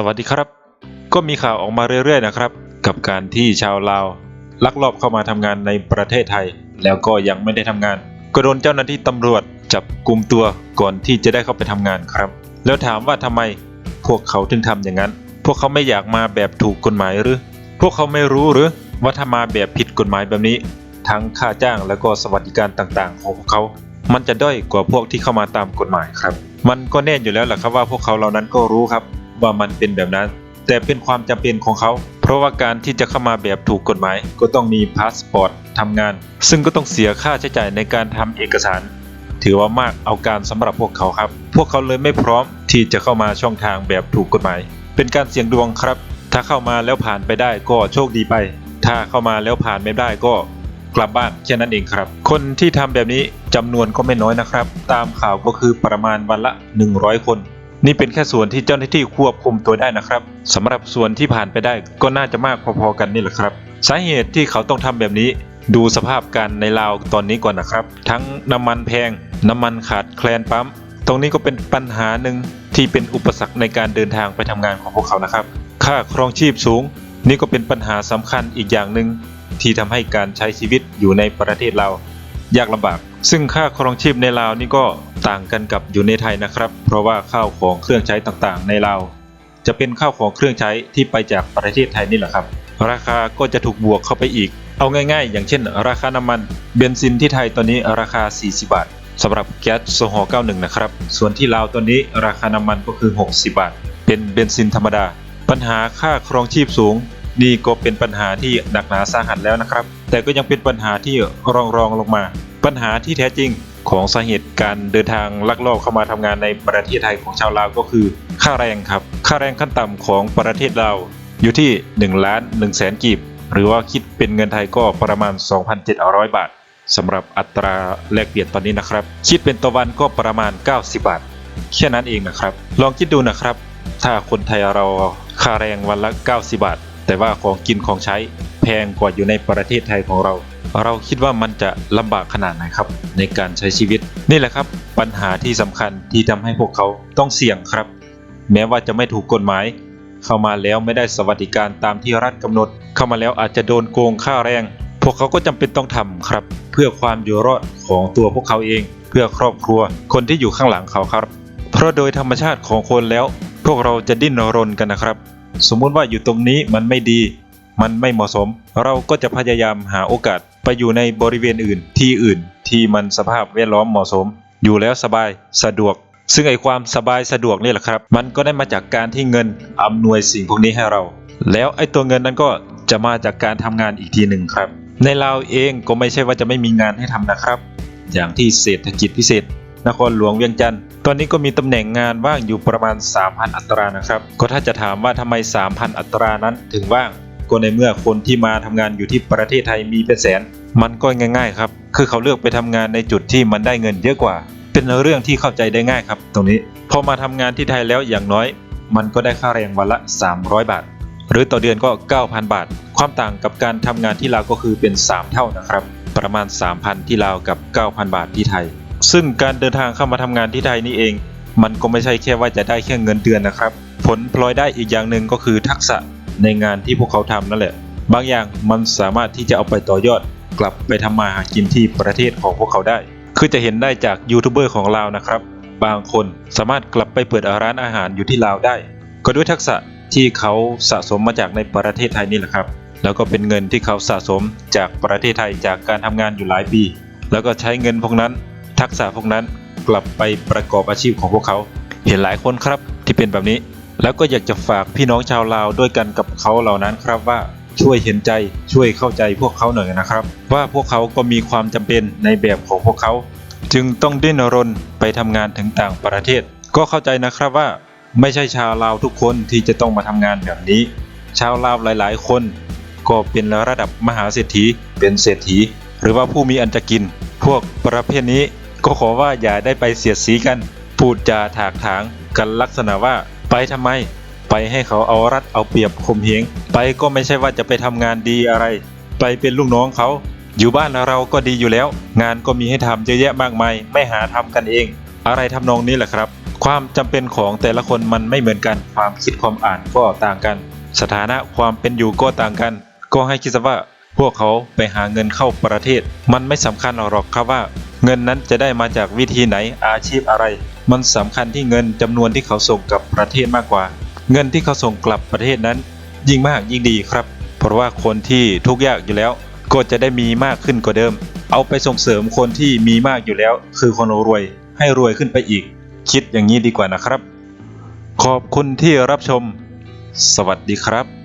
สวัสดีครับ ก็มีข่าวออกมาเรื่อยๆนะครับ กับการที่ชาวลาว ลักลอบเข้ามาทำงานในประเทศไทย แล้วก็ยังไม่ได้ทำงาน ก็โดนเจ้าหน้าที่ตำรวจจับกลุ่มตัวก่อนที่จะได้เข้าไปทำงานครับ แล้วถามว่าทำไมพวกเขาถึงทำอย่างนั้น พวกเขาไม่อยากมาแบบถูกกฎหมายหรือ พวกเขาไม่รู้หรือว่าถ้ามาแบบผิดกฎหมายแบบนี้ ทั้งค่าจ้างและก็สวัสดิการต่างๆ ของพวกเขา มันจะด้อยกว่าพวกที่เข้ามาตามกฎหมายครับ มันก็แน่อยู่แล้วแหละครับว่าพวกเขาเหล่านั้นก็รู้ครับ ว่ามันเป็นแบบนั้น แต่เป็นความจำเป็นของเขา เพราะว่าการที่จะเข้ามาแบบถูกกฎหมาย ก็ต้องมีพาสปอร์ตทำงาน ซึ่งก็ต้องเสียค่าใช้จ่ายในการทำเอกสาร ถือว่ามากเอาการสำหรับพวกเขาครับ พวกเขาเลยไม่พร้อมที่จะเข้ามาช่องทางแบบถูกกฎหมาย เป็นการเสี่ยงดวงครับ ถ้าเข้ามาแล้วผ่านไปได้ก็โชคดีไป ถ้าเข้ามาแล้วผ่านไม่ได้ก็กลับบ้านแค่นั้นเองครับ คนที่ทำแบบนี้จำนวนก็ไม่น้อยนะครับ ตามข่าวก็คือประมาณวันละ 100 คน นี่เป็นแค่ส่วนที่เจ้าหน้าที่ควบคุมตัวได้นะครับสำหรับส่วนที่ผ่านไปได้ก็น่าจะมากพอๆกันนี่แหละครับ สาเหตุที่เขาต้องทำแบบนี้ ดูสภาพการในลาวตอนนี้ก่อนนะครับ ทั้งน้ำมันแพง น้ำมันขาดแคลนปั๊มตรงนี้ก็เป็นปัญหาหนึ่งที่เป็นอุปสรรคในการเดินทางไปทำงานของพวกเขานะครับ ค่าครองชีพสูง นี่ก็เป็นปัญหาสำคัญอีกอย่างหนึ่งที่ทำให้การใช้ชีวิตอยู่ในประเทศเรายากลำบาก ซึ่งค่าครองชีพในลาวนี่ก็ ต่างกันกับอยู่ในไทยนะครับ เพราะว่าข้าวของเครื่องใช้ต่างๆ ในลาวจะเป็นข้าวของเครื่องใช้ที่ไปจากประเทศไทยนี่แหละครับ ราคาก็จะถูกบวกเข้าไปอีก เอาง่ายๆ อย่างเช่น ราคาน้ำมันเบนซินที่ไทยตอนนี้ราคา 40 บาทสำหรับแก๊สโซฮอล์91 นะครับ ส่วนที่ลาวตอนนี้ราคาน้ำมันก็คือ 60 บาท เป็นเบนซินธรรมดา ปัญหาค่าครองชีพสูง นี่ก็เป็นปัญหาที่หนักหนาสาหัสแล้วนะครับ แต่ก็ยังเป็นปัญหาที่รองรองลงมา ปัญหาที่แท้จริง ของสาเหตุการเดินทางลักลอบเข้ามาทำงานในประเทศไทยของชาวลาวก็คือ ค่าแรงครับ ค่าแรงขั้นต่ำของประเทศเราวอยู่ที่1ล้าน1แสนกีบ หรือว่าคิดเป็นเงินไทยก็ประมาณ 2,700 บาทสำหรับอัตราแลกเปลี่ยนตอนนี้นะครับ คิดเป็นต่อวันก็ประมาณ 90 บาทแค่นั้นเองนะครับ ลองคิดดูนะครับ ถ้าคนไทยเราค่าแรงวันละ 90 บาท แต่ว่าของกินของใช้แพงกว่าอยู่ในประเทศไทยของเรา เราคิดว่ามันจะลำบากขนาดไหนครับในการใช้ชีวิต นี่แหละครับปัญหาที่สำคัญที่ทำให้พวกเขาต้องเสี่ยงครับ แม้ว่าจะไม่ถูกกฎหมาย เข้ามาแล้วไม่ได้สวัสดิการตามที่รัฐกำหนด เข้ามาแล้วอาจจะโดนโกงค่าแรง พวกเขาก็จำเป็นต้องทำครับ เพื่อความอยู่รอดของตัวพวกเขาเอง เพื่อครอบครัว คนที่อยู่ข้างหลังเขาครับ เพราะโดยธรรมชาติของคนแล้ว พวกเราจะดิ้นรนกันนะครับ สมมุติว่าอยู่ตรงนี้มันไม่ดี มันไม่เหมาะสม เราก็จะพยายามหาโอกาส ไปอยู่ในบริเวณอื่น ที่อื่น ที่มันสภาพแวดล้อมเหมาะสม อยู่แล้วสบายสะดวก ซึ่งไอความสบายสะดวกนี่แหละครับ มันก็ได้มาจากการที่เงินอำนวยสิ่งพวกนี้ให้เรา แล้วไอตัวเงินนั้นก็จะมาจากการทำงานอีกทีหนึ่งครับ ในลาวเองก็ไม่ใช่ว่าจะไม่มีงานให้ทำนะครับ อย่างที่เศรษฐกิจพิเศษนครหลวงเวียงจันทร์ตอนนี้ก็มีตำแหน่งงานว่างอยู่ประมาณ 3,000 อัตรานะครับ ก็ถ้าจะถามว่าทำไม 3,000 อัตรานั้นถึงว่าง ก็ในเมื่อคนที่มาทำงานอยู่ที่ประเทศไทยมีเป็นแสน มันก็ง่ายๆครับ คือเขาเลือกไปทำงานในจุดที่มันได้เงินเยอะกว่า เป็นเรื่องที่เข้าใจได้ง่ายครับ ตรงนี้ พอมาทำงานที่ไทยแล้วอย่างน้อย มันก็ได้ค่าแรงวันละ 300 บาท หรือต่อเดือนก็ 9,000 บาท ความต่างกับการทำงานที่ลาวก็คือเป็น 3 เท่านะครับ ประมาณ 3,000 ที่ลาวกับ 9,000 บาทที่ไทย ซึ่งการเดินทางเข้ามาทำงานที่ไทยนี่เอง มันก็ไม่ใช่แค่ว่าจะได้แค่เงินเดือนนะครับ ผลพลอยได้อีกอย่างหนึ่งก็คือทักษะในงานที่พวกเขาทำนั่นแหละ บางอย่างมันสามารถที่จะเอาไปต่อยอด กลับไปทำมาหากินที่ประเทศของพวกเขาได้ คือจะเห็นได้จากยูทูบเบอร์ของลาวนะครับ บางคนสามารถกลับไปเปิดร้านอาหารอยู่ที่ลาวได้ ก็ด้วยทักษะที่เขาสะสมมาจากในประเทศไทยนี่แหละครับ แล้วก็เป็นเงินที่เขาสะสมจากประเทศไทยจากการทำงานอยู่หลายปี แล้วก็ใช้เงินพวกนั้น ทักษะพวกนั้นกลับไปประกอบอาชีพของพวกเขา เห็นหลายคนครับที่เป็นแบบนี้ แล้วก็อยากจะฝากพี่น้องชาวลาวด้วยกันกับเขาเหล่านั้นครับว่า ช่วยเห็นใจช่วยเข้าใจพวกเขาหน่อยนะครับ ว่าพวกเขาก็มีความจำเป็นในแบบของพวกเขา จึงต้องดิ้นรนไปทำงานถึงต่างประเทศ ก็เข้าใจนะครับว่า ไม่ใช่ชาวลาวทุกคนที่จะต้องมาทำงานแบบนี้ ชาวลาวหลาย ๆ คน ก็เป็นระดับมหาเศรษฐีเป็นเศรษฐี หรือว่าผู้มีอันจะกิน พวกประเภทนี้ก็ขอว่าอย่าได้ไปเสียดสีกัน พูดจาถากถางกันลักษณะว่าไปทำไม ให้เขาเอารัดเอาเปรียบข่มเหงไปก็ไม่ใช่ว่าจะไปทำงานดีอะไร ไปเป็นลูกน้องเขา อยู่บ้านเราก็ดีอยู่แล้ว งานก็มีให้ทำเยอะแยะมากมาย ไม่หาทำกันเอง อะไรทำนองนี้แหละครับ ความจำเป็นของแต่ละคนมันไม่เหมือนกัน ความคิดความอ่านก็ต่างกัน สถานะความเป็นอยู่ก็ต่างกัน ก็ให้คิดซะว่าพวกเขาไปหาเงินเข้าประเทศ มันไม่สำคัญหรอกครับว่า เงินนั้นจะได้มาจากวิธีไหนอาชีพอะไร มันสำคัญที่เงินจำนวนที่เขาส่งกลับประเทศมากกว่า เงินที่เขาส่งกลับประเทศนั้น ยิ่งมากยิ่งดีครับ เพราะว่าคนที่ทุกข์ยากอยู่แล้ว ก็จะได้มีมากขึ้นกว่าเดิม เอาไปส่งเสริมคนที่มีมากอยู่แล้ว คือคนรวยให้รวยขึ้นไปอีก คิดอย่างนี้ดีกว่านะครับ ขอบคุณที่รับชม สวัสดีครับ